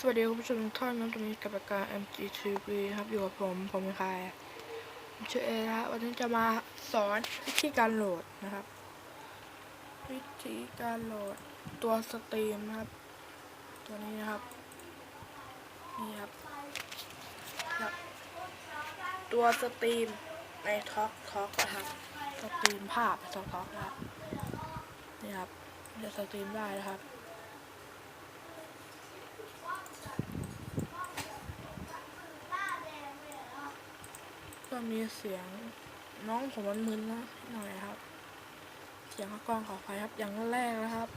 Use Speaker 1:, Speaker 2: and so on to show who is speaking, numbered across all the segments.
Speaker 1: สวัสดีคุณผู้ชมทุกท่านนะตรงนี้กับรายการ MGTV ครับอยู่กับผมผมเป็นใครผมชื่อเอนะวันนี้จะมาสอนวิธีการโหลดนะครับ วิธีการโหลดตัวสตรีมนะครับ ตัวนี้นะครับนี่ครับครับ ตัวสตรีมในท็อกท็อกนะครับสตรีมภาพท็อกท็อกนะครับนี่ครับจะสตรีมได้นะครับ ก็มีเสียงน้องผมมันมึนนะหน่อยครับ เสียงกล้องขอไฟครับอย่างแรกนะครับ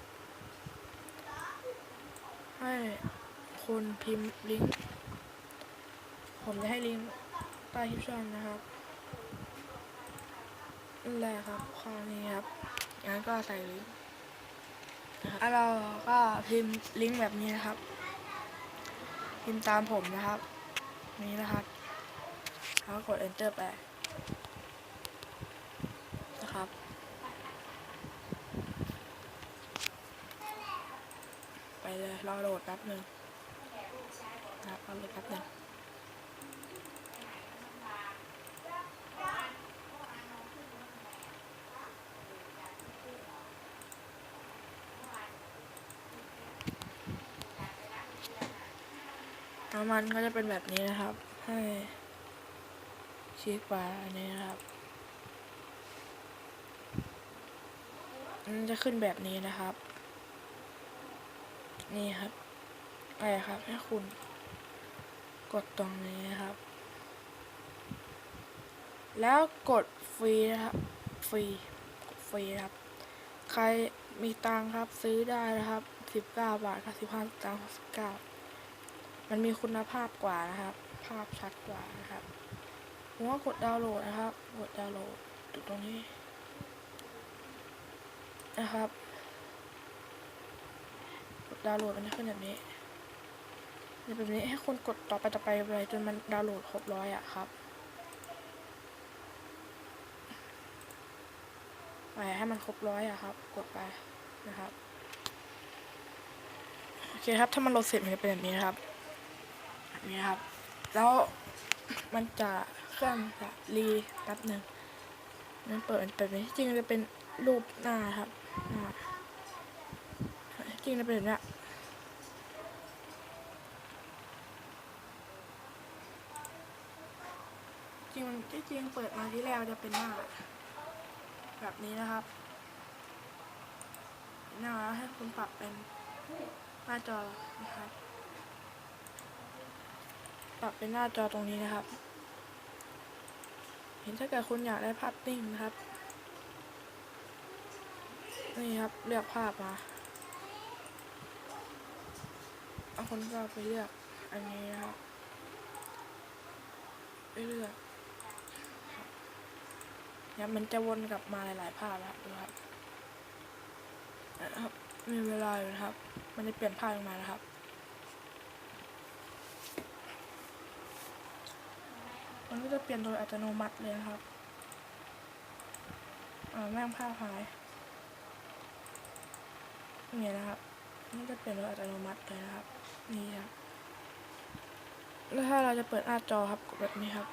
Speaker 1: ให้คุณพิมพ์ลิงก์ผมจะให้ลิงก์ใต้คลิปช่องนะครับนั่นแหละครับข้อนี้ครับงั้นก็ใส่ลิงก์นะครับแล้วเราก็พิมพ์ลิงก์แบบนี้นะครับ พิมพ์ตามผมนะครับ นี้นะครับ แล้วก็กด enter ไป นะครับ ไปเลยรอโหลดแป๊บหนึ่งนะครับรอโหลดแป๊บหนึ่งน้ำมันก็จะเป็นแบบนี้นะครับ ให้ ชี้ขวาอันนี้นะครับมันจะขึ้นแบบนี้นะครับ นี่ครับอะไรครับให้คุณ กดตรงนี้นะครับ แล้วกดฟรีนะครับ ฟรี ฟรีครับ ใครมีตังค์ครับซื้อได้นะครับสิบเก้าบาทครับสิบห้าตังค์สิบเก้ามันมีคุณภาพกว่านะครับ ภาพชัดกว่านะครับ ผมว่ากดดาวน์โหลดนะครับ กดดาวน์โหลดจุดตรงนี้ นะครับ กดดาวน์โหลดมันจะขึ้นแบบนี้จะเป็นแบบนี้ให้คนกดต่อไปต่อไปไปจนมันดาวน์โหลดครบร้อยอะครับไปให้มันครบร้อยอะครับ กดไปนะครับโอเคครับถ้ามันโหลดเสร็จมันจะเป็นแบบนี้นะครับนี้ครับ แล้วมันจะ เครื่องจะรีแป๊บหนึ่งมันเปิดเป็นแบบนี้จริงจะเป็นรูปหน้าครับหน้าจริงจะเป็นแบบนี้จริงมันที่จริงเปิดมาที่แรกมันจะเป็นหน้า แบบนี้นะครับหน้าแล้วให้คุณปรับเป็นหน้าจอนะครับ ปรับเป็นหน้าจอตรงนี้นะครับ นถ้าเกิดคุณอยากได้ภาพนิ่งนะครับ นี่ครับเลือกภาพมาเอาคนก็ไปเลือกอันนี้นะครับไปเลือกเนี่ยมันจะวนกลับมาหลาย ๆ ภาพนะครับดูครับนะครับมีเวลาอยู่นะครับ มันจะเปลี่ยนภาพออกมานะครับ มันก็จะเปลี่ยนโดยอัตโนมัติเลยนะครับอ่าแม่งภาพหายนี่นะครับมันจะเปลี่ยนโดยอัตโนมัติเลยนะครับ นี่ครับแล้วถ้าเราจะเปิดหน้าจอครับกดแบบนี้ครับ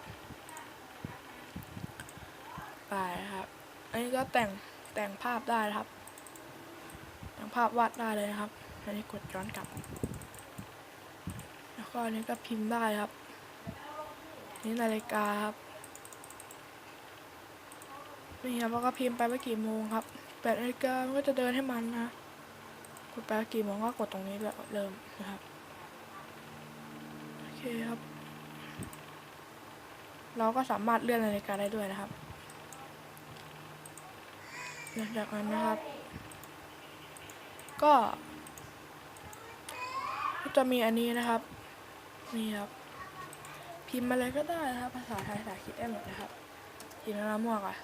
Speaker 1: ไปครับ อันนี้ก็แต่งแต่งภาพได้ครับ แต่งภาพวาดได้เลยนะครับ อันนี้กดย้อนกลับ แล้วก็อันนี้ก็พิมพ์ได้ครับ นี่นาฬิกาครับ นี่ครับแล้วก็พิมพ์ไปว่ากี่โมงครับแปดนาฬิกาก็จะเดินให้มันนะกดไปกี่โมงก็กดตรงนี้เลยเริ่มนะครับ โอเคครับ เราก็สามารถเลื่อนนาฬิกาได้ด้วยนะครับหลังจากนั้นนะครับ ก็ จะมีอันนี้นะครับ นี่ครับ พิมพ์อะไรก็ได้นะครับ ภาษาไทยภาษาอังกฤษได้หมดนะครับพิมพ์แล้วมั่วก่อน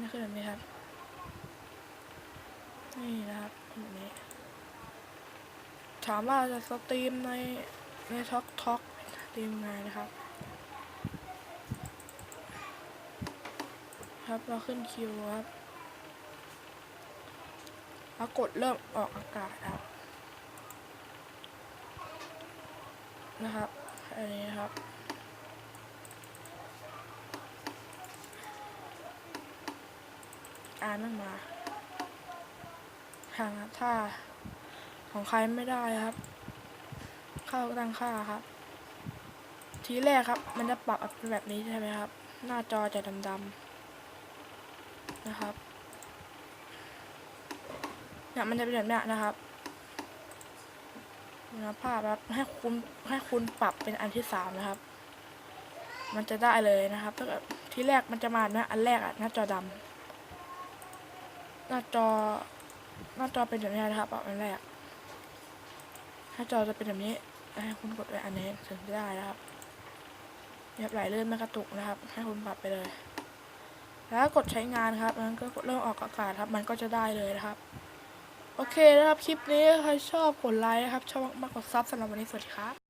Speaker 1: นี่คือแบบนี้ครับ นี่นะครับแบบนี้ ถามว่าจะสตรีมในในท็อกท็อกสตรีมไงนะครับ ครับเราขึ้นคิวครับแล้วกดเริ่มออกอากาศครับนะครับ อันนี้ครับ อ่านมันมาทางถ้าของใครไม่ได้ครับ เข้าตั้งค่าครับ ทีแรกครับ มันจะปรับเป็นแบบนี้ใช่ไหมครับ หน้าจอจะดำๆนะครับเนี่ยมันจะเป็นแบบนี้นะครับ นะภาพครับให้คุณให้คุณปรับเป็นอันที่สามนะครับ มันจะได้เลยนะครับถ้าเกิดที่แรกมันจะมาเนี่ยอันแรกอะหน้าจอดำหน้าจอ หน้าจอเป็นแบบนี้นะครับอันแรกหน้าจอจะเป็นแบบนี้ให้คุณกดไปอันนี้ถึงจะได้นะครับแบบไหลเลื่อนไม่กระตุกนะครับ ให้คุณปรับไปเลย แล้วกดใช้งานครับแล้วก็กดเริ่มออกอากาศครับ มันก็จะได้เลยนะครับ โอเคนะครับ คลิปนี้ใครชอบกดไลค์นะครับ ชอบมากกดซับสำหรับวันนี้สวัสดีครับ